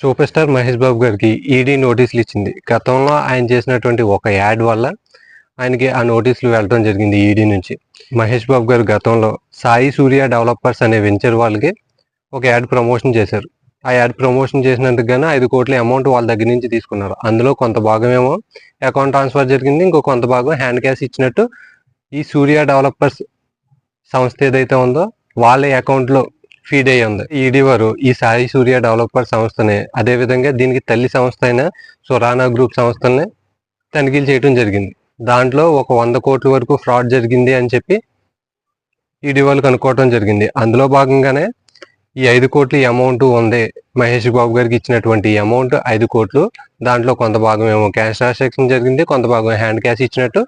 Super star Mahesh Babu గారికి ED నోటీసులు ఇచ్చింది. గతంలో ఆయన చేసినటువంటి ఒక యాడ్ వల్ల ఆయనకి ఆ నోటీసులు వెళ్ళడం జరిగింది ఈడీ నుంచి. మహేష్ బాబు గారు గతంలో సాయి సూర్య డెవలపర్స్ అనే వెంచర్ వాళ్ళకి ఒక యాడ్ ప్రమోషన్ చేశారు. ఆ యాడ్ ప్రమోషన్ చేసినందుకు గాను ఐదు కోట్ల అమౌంట్ వాళ్ళ దగ్గర నుంచి తీసుకున్నారు. అందులో కొంత భాగం ఏమో అకౌంట్ ట్రాన్స్ఫర్ జరిగింది ఇంకో కొంత భాగం హ్యాండ్ క్యాష్ ఇచ్చినట్టు ఈ సూర్య డెవలపర్స్ సంస్థ ఏదైతే ఉందో వాళ్ళ అకౌంట్లో ఫీడ్ అయ్యి ఉంది. ఈడీ వారు ఈ సాయి సూర్య డెవలపర్ సంస్థనే అదే విధంగా దీనికి తల్లి సంస్థ అయిన సురానా గ్రూప్ సంస్థనే తనిఖీలు చేయడం జరిగింది. దాంట్లో ఒక వంద కోట్ల వరకు ఫ్రాడ్ జరిగింది అని చెప్పి ఈడీ వాళ్ళు కనుక్కోవడం జరిగింది. అందులో భాగంగానే ఈ ఐదు కోట్ల అమౌంట్ ఉంది. మహేష్ బాబు గారికి ఇచ్చినటువంటి అమౌంట్ ఐదు కోట్లు. దాంట్లో కొంత భాగం ఏమో క్యాష్ ట్రాన్సాక్షన్ జరిగింది కొంత భాగం హ్యాండ్ క్యాష్ ఇచ్చినట్టు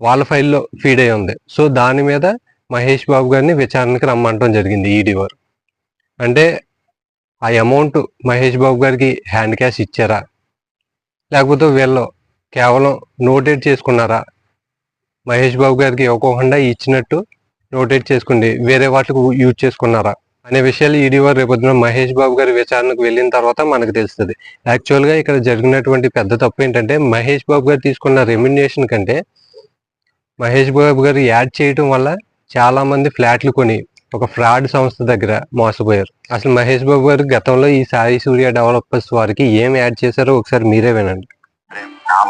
వాళ్ళ ఫైల్లో ఫీడ్ అయి ఉంది. సో దాని మీద మహేష్ బాబు గారిని విచారణకి రమ్మంటం జరిగింది ఈడీ వారు. అంటే ఆ అమౌంట్ మహేష్ బాబు గారికి హ్యాండ్ క్యాష్ ఇచ్చారా? లేకపోతే వీళ్ళు కేవలం నోటేట్ చేసుకున్నారా? మహేష్ బాబు గారికి ఇవ్వకుండా ఇచ్చినట్టు నోటేట్ చేసుకుంది వేరే వాటికి యూజ్ చేసుకున్నారా? అనే విషయాలు ఈడీ వారు రేపొద్దున మహేష్ బాబు గారి విచారణకు వెళ్ళిన తర్వాత మనకు తెలుస్తుంది. యాక్చువల్గా ఇక్కడ జరిగినటువంటి పెద్ద తప్పు ఏంటంటే మహేష్ బాబు గారు తీసుకున్న రెమ్యునేషన్ కంటే మహేష్ బాబు గారు యాడ్ చేయటం వల్ల చాలామంది ఫ్లాట్లు కొని ఒక ఫ్రాడ్ సంస్థ దగ్గర మోసపోయారు. అసలు మహేష్ బాబు గారు గతంలో ఈ సాయి సూర్య డెవలపర్స్ వారికి ఏం యాడ్ చేశారో ఒకసారి మీరే వినండి. నా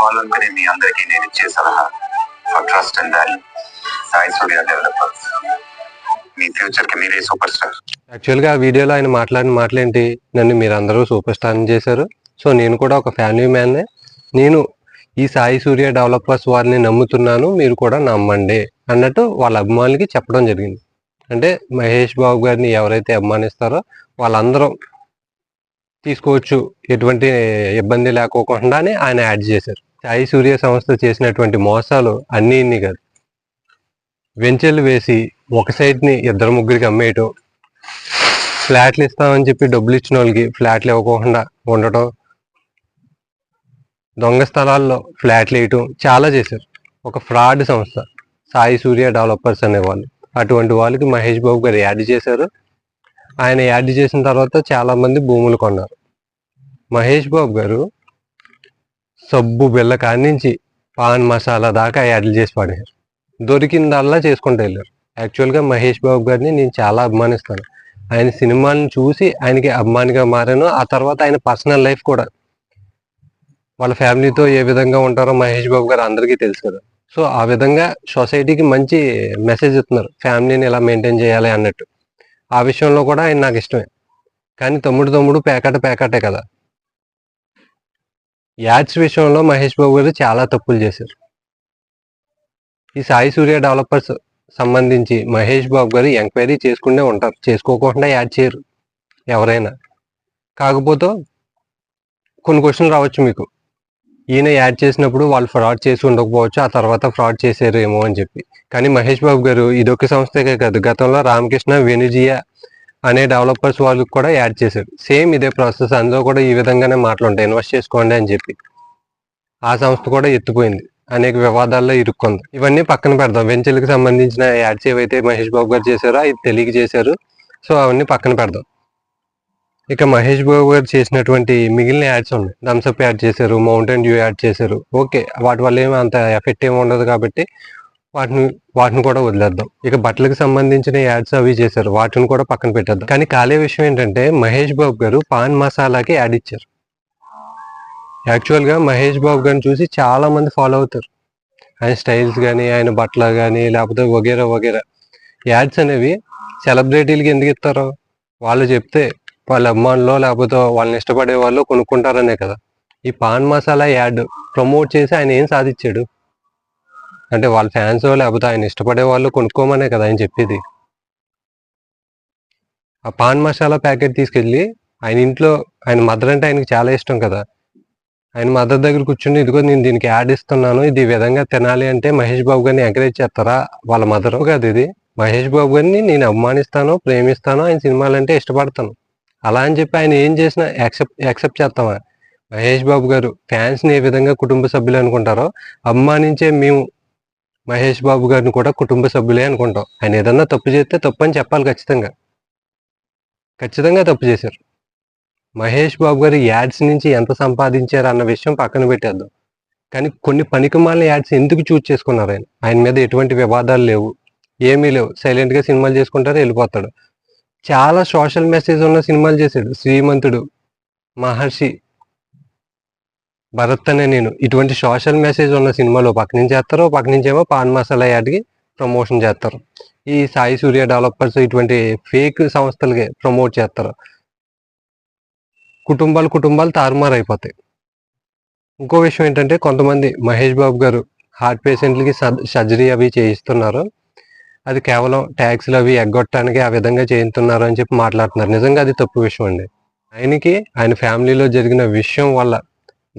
మీ అందరికీ నేను ఇచ్చే సలహా for trust and value Sai Surya developers. మీ ఫ్యూచర్కి మీరే సూపర్ స్టార్ ఆ వీడియోలో ఆయన మాట్లాడిన మాటలేంటి? నన్ను మీరందరూ సూపర్ స్టార్ చేశారు. సో నేను కూడా ఒక ఫ్యామిలీ మ్యాన్నే. నేను ఈ సాయి సూర్య డెవలపర్స్ వారిని నమ్ముతున్నాను మీరు కూడా నమ్మండి అన్నట్టు వాళ్ళ అభిమానులకి చెప్పడం జరిగింది. అంటే మహేష్ బాబు గారిని ఎవరైతే అభిమానిస్తారో వాళ్ళందరూ తీసుకోవచ్చు. ఎటువంటి ఇబ్బంది లేకోకుండానే ఆయన యాడ్ చేశారు. సాయి సూర్య సంస్థ చేసినటువంటి మోసాలు అన్నీ ఇన్ని కాదు. వెంచెలు వేసి ఒక సైడ్ని ఇద్దరు ముగ్గురికి అమ్మేయటం ఫ్లాట్లు ఇస్తామని చెప్పి డబ్బులు ఇచ్చిన వాళ్ళకి ఫ్లాట్లు ఇవ్వకుండా ఉండటం దొంగ స్థలాల్లో ఫ్లాట్లు వేయటం చాలా చేశారు. ఒక ఫ్రాడ్ సంస్థ సాయి సూర్య డెవలపర్స్ అనేవాళ్ళు అటువంటి వాళ్ళకి మహేష్ బాబు గారు యాడ్ చేశారు. ఆయన యాడ్ చేసిన తర్వాత చాలా మంది భూములు కొన్నారు. మహేష్ బాబు గారు సబ్బు బిళ్ళ కాడి నుంచి పాన్ మసాలా దాకా యాడ్లు చేసి పడేశారు దొరికిందల్లా చేసుకుంటూ వెళ్ళారు. యాక్చువల్గా మహేష్ బాబు గారిని నేను చాలా అభిమానిస్తాను. ఆయన సినిమాలను చూసి ఆయనకి అభిమానిగా మారాను. ఆ తర్వాత ఆయన పర్సనల్ లైఫ్ కూడా. వాళ్ళ ఫ్యామిలీతో ఏ విధంగా ఉంటారో మహేష్ బాబు గారు అందరికీ తెలుసు కదా. సో ఆ విధంగా సొసైటీకి మంచి మెసేజ్ ఇస్తున్నారు. ఫ్యామిలీని ఎలా మెయింటైన్ చేయాలి అన్నట్టు. ఆ విషయంలో కూడా ఆయన నాకు ఇష్టమే. కానీ తమ్ముడు తమ్ముడు పేకాట పేకాటే కదా. యాడ్స్ విషయంలో మహేష్ బాబు గారు చాలా తప్పులు చేశారు. ఈ సాయి సూర్య డెవలపర్స్ సంబంధించి మహేష్ బాబు గారు ఎంక్వైరీ చేసుకుంటే ఉంటారు. చేసుకోకుండా యాడ్ చేయరు ఎవరైనా. కాకపోతే కొన్ని క్వశ్చన్లు రావచ్చు మీకు. ఈయన యాడ్ చేసినప్పుడు వాళ్ళు ఫ్రాడ్ చేసి ఉండకపోవచ్చు ఆ తర్వాత ఫ్రాడ్ చేశారు ఏమో అని చెప్పి. కానీ మహేష్ బాబు గారు ఇదొక సంస్థకే కాదు గతంలో రామకృష్ణ వెనుజియా అనే డెవలపర్స్ వాళ్ళకి కూడా యాడ్ చేశారు. సేమ్ ఇదే ప్రాసెస్ అందులో కూడా ఈ విధంగానే మాట్లాడుంటాయి ఇన్వెస్ట్ చేసుకోండి అని చెప్పి. ఆ సంస్థ కూడా ఎత్తిపోయింది అనేక వివాదాల్లో ఇరుక్కుంది. ఇవన్నీ పక్కన పెడదాం. వెంచర్లకు సంబంధించిన యాడ్స్ ఏవైతే మహేష్ బాబు గారు చేశారో అవి తెలియక చేశారు. సో అవన్నీ పక్కన పెడదాం. ఇక మహేష్ బాబు గారు చేసినటువంటి మిగిలిన యాడ్స్ ఉన్నాయి. థమ్స్అప్ యాడ్ చేశారు మౌంటైన్ డ్యూ యాడ్ చేశారు. ఓకే వాటి వల్ల ఏమి అంత ఎఫెక్ట్ ఏమి ఉండదు కాబట్టి వాటిని వాటిని కూడా వదిలేద్దాం. ఇక బట్టలకు సంబంధించిన యాడ్స్ అవి చేశారు వాటిని కూడా పక్కన పెట్టేద్దాం. కానీ కాలే విషయం ఏంటంటే మహేష్ బాబు గారు పాన్ మసాలాకి యాడ్ ఇచ్చారు. యాక్చువల్గా మహేష్ బాబు గారిని చూసి చాలా మంది ఫాలో అవుతారు. ఆయన స్టైల్స్ కానీ ఆయన బట్టలు కానీ లేకపోతే వగేరా వగేరా. యాడ్స్ అనేవి సెలబ్రిటీలకి ఎందుకు ఇస్తారు వాళ్ళు చెప్తే వాళ్ళ అమ్మాయిలో లేకపోతే వాళ్ళని ఇష్టపడే వాళ్ళు కొనుక్కుంటారనే కదా. ఈ పాన్ మసాలా యాడ్ ప్రమోట్ చేసి ఆయన ఏం సాధించాడు? అంటే వాళ్ళ ఫ్యాన్స్ లేకపోతే ఆయన ఇష్టపడే వాళ్ళు కొనుక్కోమనే కదా ఆయన చెప్పేది. ఆ పాన్ మసాలా ప్యాకెట్ తీసుకెళ్ళి ఆయన ఇంట్లో ఆయన మదర్ అంటే ఆయనకి చాలా ఇష్టం కదా. ఆయన మదర్ దగ్గర కూర్చుని ఇదిగో నేను దీనికి యాడ్ ఇస్తున్నాను ఇది ఈ విధంగా తినాలి అంటే మహేష్ బాబు గారిని ఎంకరేజ్ చేస్తారా? వాళ్ళ మదర్ కాదు ఇది. మహేష్ బాబు గారిని నేను అభిమానిస్తాను ప్రేమిస్తాను ఆయన సినిమాలంటే ఇష్టపడతాను. అలా అని చెప్పి ఆయన ఏం చేసినా యాక్సెప్ట్ యాక్సెప్ట్ చేస్తామా? మహేష్ బాబు గారు ఫ్యాన్స్ని ఏ విధంగా కుటుంబ సభ్యులు అనుకుంటారో అభిమానించే మేము మహేష్ బాబు గారిని కూడా కుటుంబ సభ్యులే అనుకుంటాం. ఆయన ఏదన్నా తప్పు చేస్తే తప్పు అని చెప్పాలి ఖచ్చితంగా. ఖచ్చితంగా తప్పు చేశారు. మహేష్ బాబు గారు యాడ్స్ నుంచి ఎంత సంపాదించారు అన్న విషయం పక్కన పెట్టేద్దాం. కానీ కొన్ని పనికిమాలిన యాడ్స్ ఎందుకు చూజ్ చేసుకున్నారు ఆయన? ఆయన మీద ఎటువంటి వివాదాలు లేవు ఏమీ లేవు. సైలెంట్గా సినిమాలు చేసుకుంటారు వెళ్ళిపోతాడు. చాలా సోషల్ మెసేజ్ ఉన్న సినిమాలు చేశాడు. శ్రీమంతుడు మహర్షి భరత్ అనే నేను. ఇటువంటి సోషల్ మెసేజ్ ఉన్న సినిమాలు పక్క నుంచి చేస్తారు పక్క నుంచేమో పాన్ మసాలా యాడ్కి ప్రమోషన్ చేస్తారు. ఈ సాయి సూర్య డెవలపర్స్ ఇటువంటి ఫేక్ సంస్థలకి ప్రమోట్ చేస్తారు. కుటుంబాలు కుటుంబాలు తారుమారు అయిపోతాయి. ఇంకో విషయం ఏంటంటే కొంతమంది మహేష్ బాబు గారు హార్ట్ పేషెంట్లకి సర్జరీ అవి చేయిస్తున్నారు. అది కేవలం ట్యాక్స్లు అవి ఎగ్గొట్టడానికి ఆ విధంగా చేయుతున్నారు అని చెప్పి మాట్లాడుతున్నారు. నిజంగా అది తప్పు విషయం అండి. ఆయనకి ఆయన ఫ్యామిలీలో జరిగిన విషయం వల్ల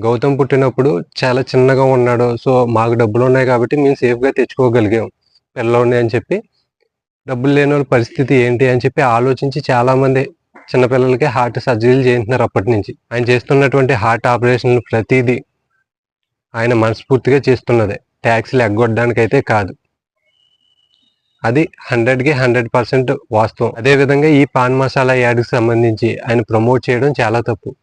గౌతమ్ పుట్టినప్పుడు చాలా చిన్నగా ఉన్నాడు. సో మాకు డబ్బులు ఉన్నాయి కాబట్టి మేము సేఫ్గా తెచ్చుకోగలిగాం. పిల్లలని అని చెప్పి డబ్బులు లేని వాళ్ళ పరిస్థితి ఏంటి అని చెప్పి ఆలోచించి చాలామంది చిన్నపిల్లలకి హార్ట్ సర్జరీలు చేస్తున్నారు అప్పటి నుంచి. ఆయన చేస్తున్నటువంటి హార్ట్ ఆపరేషన్లు ప్రతిదీ ఆయన మనస్ఫూర్తిగా చేస్తున్నదే. ట్యాక్స్లు ఎగ్గొట్టడానికి అయితే కాదు. అది హండ్రెడ్కి హండ్రెడ్ పర్సెంట్ వాస్తవం. అదే విధంగా ఈ పాన్ మసాలా యాడ్కి సంబంధించి ఆయన ప్రమోట్ చేయడం చాలా తప్పు.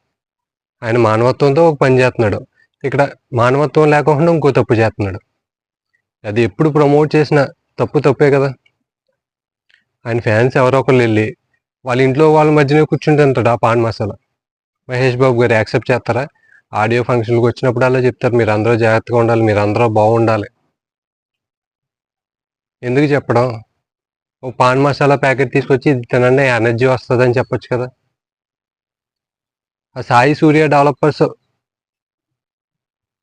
ఆయన మానవత్వంతో ఒక పని చేస్తున్నాడు. ఇక్కడ మానవత్వం లేకుండా ఇంకో తప్పు చేస్తున్నాడు. అది ఎప్పుడు ప్రమోట్ చేసినా తప్పు తప్పే కదా. ఆయన ఫ్యాన్స్ ఎవరో ఒకరు వెళ్ళి వాళ్ళ ఇంట్లో వాళ్ళ మధ్యనే కూర్చుంటుంటాడు ఆ పాన్ మసాలా. మహేష్ బాబు గారు యాక్సెప్ట్ చేస్తారా? ఆడియో ఫంక్షన్కి వచ్చినప్పుడు అలా చెప్తారు. మీరు అందరూ జాగ్రత్తగా ఉండాలి. మీరు అందరూ బాగుండాలి. ఎందుకు చెప్పడం? ఓ పాన్ మసాలా ప్యాకెట్ తీసుకొచ్చి ఇది తినండి ఎనర్జీ వస్తుంది అని చెప్పొచ్చు కదా. ఆ సాయి సూర్య డెవలపర్స్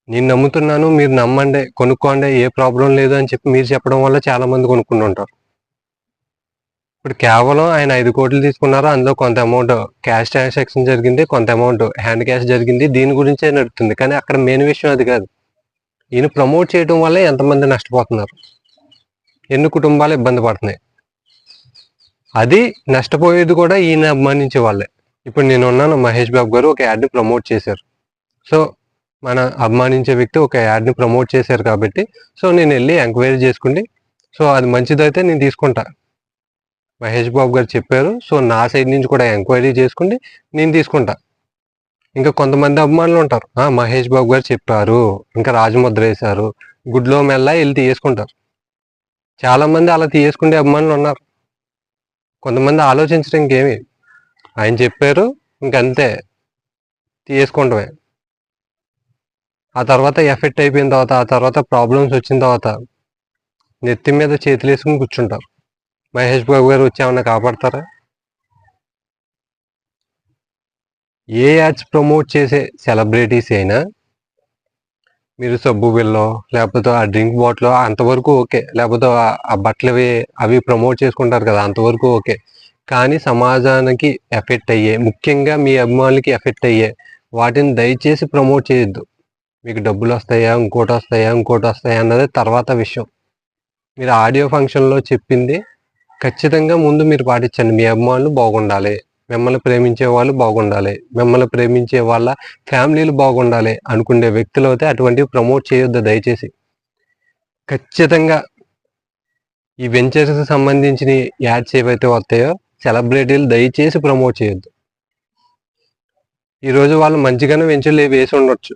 నేను నమ్ముతున్నాను మీరు నమ్మండి కొనుక్కోండి ఏ ప్రాబ్లం లేదు అని చెప్పి మీరు చెప్పడం వల్ల చాలామంది కొనుక్కుంటుంటారు ఉంటారు. ఇప్పుడు కేవలం ఆయన ఐదు కోట్లు తీసుకున్నారు అందులో కొంత అమౌంట్ క్యాష్ ట్రాన్సాక్షన్ జరిగింది కొంత అమౌంట్ హ్యాండ్ క్యాష్ జరిగింది దీని గురించే నడుస్తుంది కానీ అక్కడ మెయిన్ విషయం అది కాదు. ఈయన ప్రమోట్ చేయడం వల్ల ఎంతమంది నష్టపోతున్నారు? ఎన్ని కుటుంబాలు ఇబ్బంది పడుతున్నాయి. అది నష్టపోయేది కూడా ఈయన అభిమానించే వాళ్ళే. ఇప్పుడు నేను ఉన్నాను మహేష్ బాబు గారు ఒక యాడ్ని ప్రమోట్ చేశారు. సో మన అభిమానించే వ్యక్తి ఒక యాడ్ని ప్రమోట్ చేశారు కాబట్టి సో నేను వెళ్ళి ఎంక్వైరీ చేసుకుండి సో అది మంచిదైతే నేను తీసుకుంటా. మహేష్ బాబు గారు చెప్పారు సో నా సైడ్ నుంచి కూడా ఎంక్వైరీ చేసుకుండి నేను తీసుకుంటా. ఇంకా కొంతమంది అభిమానులు ఉంటారు. మహేష్ బాబు గారు చెప్పారు ఇంకా రాజముద్ర వేశారు గుడ్లో మెల్ల వెళ్ళి తీసుకుంటారు. చాలా మంది అలా తీసుకునే అభిమానులు ఉన్నారు. కొంతమంది ఆలోచించడం ఇంకేమి. ఆయన చెప్పారు ఇంకంతే. తీసుకుంటమే ఆ తర్వాత ఎఫెక్ట్ అయిపోయిన తర్వాత ఆ తర్వాత ప్రాబ్లమ్స్ వచ్చిన తర్వాత నెత్తి మీద చేతులు వేసుకుని కూర్చుంటారు మహేష్ బాబు గారు వచ్చి ఏమన్నా కాపాడతారా? ఏ యాడ్స్ ప్రమోట్ చేసే సెలబ్రిటీస్ అయినా మీరు సబ్బు బిల్లో లేకపోతే ఆ డ్రింక్ బాటిల్ అంతవరకు ఓకే. లేకపోతే ఆ- బట్టలు అవి అవి ప్రమోట్ చేసుకుంటారు కదా అంతవరకు ఓకే. కానీ సమాజానికి ఎఫెక్ట్ అయ్యే ముఖ్యంగా మీ అభిమానులకి ఎఫెక్ట్ అయ్యే వాటిని దయచేసి ప్రమోట్ చేయొద్దు. మీకు డబ్బులు వస్తాయా ఇంకోటి వస్తాయా ఇంకోటి వస్తాయా అన్నది తర్వాత విషయం. మీరు ఆడియో ఫంక్షన్లో చెప్పింది ఖచ్చితంగా ముందు మీరు పాటించండి. మీ అభిమానులు బాగుండాలి. మిమ్మల్ని ప్రేమించే వాళ్ళు బాగుండాలి. మిమ్మల్ని ప్రేమించే వాళ్ళ ఫ్యామిలీలు బాగుండాలి అనుకునే వ్యక్తులు అయితే అటువంటివి ప్రమోట్ చేయొద్దు దయచేసి. ఖచ్చితంగా ఈ వెంచర్స్ సంబంధించిన యాడ్స్ ఏవైతే వస్తాయో సెలబ్రిటీలు దయచేసి ప్రమోట్ చేయొద్దు. ఈరోజు వాళ్ళు మంచిగానే వెంచర్లు వేసి ఉండొచ్చు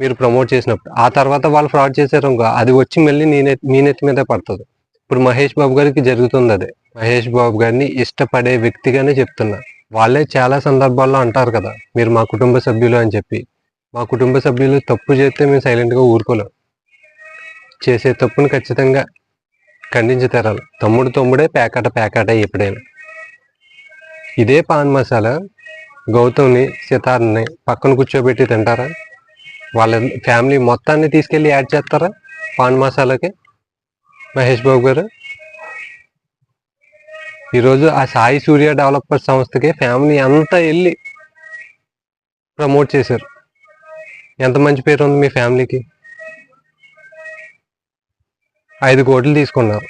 మీరు ప్రమోట్ చేసినప్పుడు. ఆ తర్వాత వాళ్ళు ఫ్రాడ్ చేశారు అనుకో అది వచ్చి మళ్ళీ నీ నెత్తి మీ నెత్తి మీద పడుతుంది. ఇప్పుడు మహేష్ బాబు గారికి జరుగుతుంది అదే. మహేష్ బాబు గారిని ఇష్టపడే వ్యక్తిగానే చెప్తున్నా. వాళ్ళే చాలా సందర్భాల్లో అంటారు కదా మీరు మా కుటుంబ సభ్యులు అని చెప్పి. మా కుటుంబ సభ్యులు తప్పు చేస్తే మేము సైలెంట్గా ఊరుకోలేం. చేసే తప్పుని ఖచ్చితంగా ఖండించి తెరాలి తమ్ముడు తమ్ముడే పేకాట పేకాట ఎప్పుడైనా ఇదే పాన్ మసాలా గౌతమ్ని సితార్ని పక్కన కూర్చోబెట్టి తింటారా? వాళ్ళ ఫ్యామిలీ మొత్తాన్ని తీసుకెళ్ళి యాడ్ చేస్తారా పాన్ మసాలాకి? మహేష్ బాబు గారు? ఈరోజు ఆ సాయి సూర్య డెవలపర్ సంస్థకి ఫ్యామిలీ అంతా వెళ్ళి ప్రమోట్ చేశారు. ఎంత మంచి పేరు ఉంది మీ ఫ్యామిలీకి? ఐదు కోట్లు తీసుకున్నారు.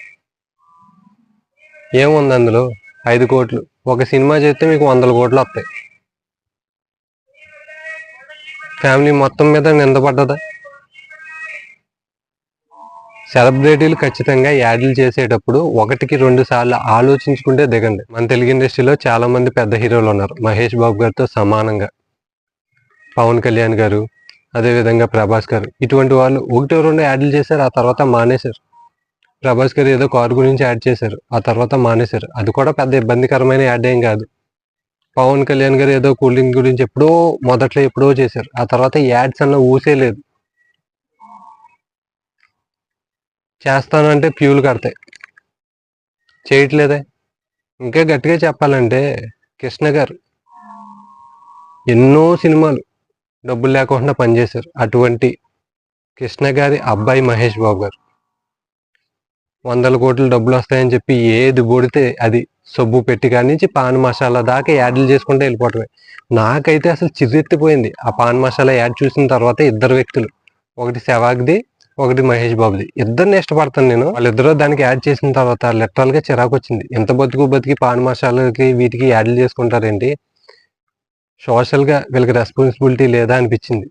ఏముంది అందులో? ఐదు కోట్లు. ఒక సినిమా చేస్తే మీకు వందల కోట్లు వస్తాయి. ఫ్యామిలీ మొత్తం మీద నిందపడ్డదా? సెలబ్రిటీలు ఖచ్చితంగా యాడ్లు చేసేటప్పుడు ఒకటికి రెండు సార్లు ఆలోచించుకుంటే దిగండి. మన తెలుగు ఇండస్ట్రీలో చాలా మంది పెద్ద హీరోలు ఉన్నారు. మహేష్ బాబు గారితో సమానంగా. పవన్ కళ్యాణ్ గారు అదేవిధంగా ప్రభాస్ గారు. ఇటువంటి వాళ్ళు ఒకటి రెండు యాడ్లు చేశారు ఆ తర్వాత మానేశారు. ప్రభాస్ గారు ఏదో కారు గురించి యాడ్ చేశారు ఆ తర్వాత మానేశారు. అది కూడా పెద్ద ఇబ్బందికరమైన యాడ్ ఏం కాదు. పవన్ కళ్యాణ్ గారు ఏదో కూల్ డ్రింక్ గురించి ఎప్పుడో మొదట్లో ఎప్పుడో చేశారు. ఆ తర్వాత యాడ్స్ అన్న ఊసే లేదు. చేస్తానంటే ప్యూలు కడతాయి. చేయట్లేదే. ఇంకా గట్టిగా చెప్పాలంటే కృష్ణ గారు ఎన్నో సినిమాలు డబ్బులు లేకుండా పనిచేశారు. అటువంటి కృష్ణ గారి అబ్బాయి మహేష్ బాబు గారు. వందల కోట్లు డబ్బులు వస్తాయని చెప్పి ఏది పొడితే అది సబ్బు పెట్టి కాడి నుంచి పాన్ మసాలా దాకా యాడ్లు చేసుకుంటే వెళ్ళిపోవటమే. నాకైతే అసలు చిర్రెత్తిపోయింది. ఆ పాన్ మసాలా యాడ్ చూసిన తర్వాత ఇద్దరు వ్యక్తులు. ఒకటి సెవాగ్ది ఒకటి మహేష్ బాబుది. ఇద్దరిని ఇష్టపడతాను నేను. వాళ్ళిద్దరూ దానికి యాడ్ చేసిన తర్వాత లిటరల్గా చిరాకు వచ్చింది. ఎంత బతుకు బతికి పాన్ మసాలాకి వీటికి యాడ్లు చేసుకుంటారేంటి? సోషల్గా వీళ్ళకి రెస్పాన్సిబిలిటీ లేదా అనిపించింది.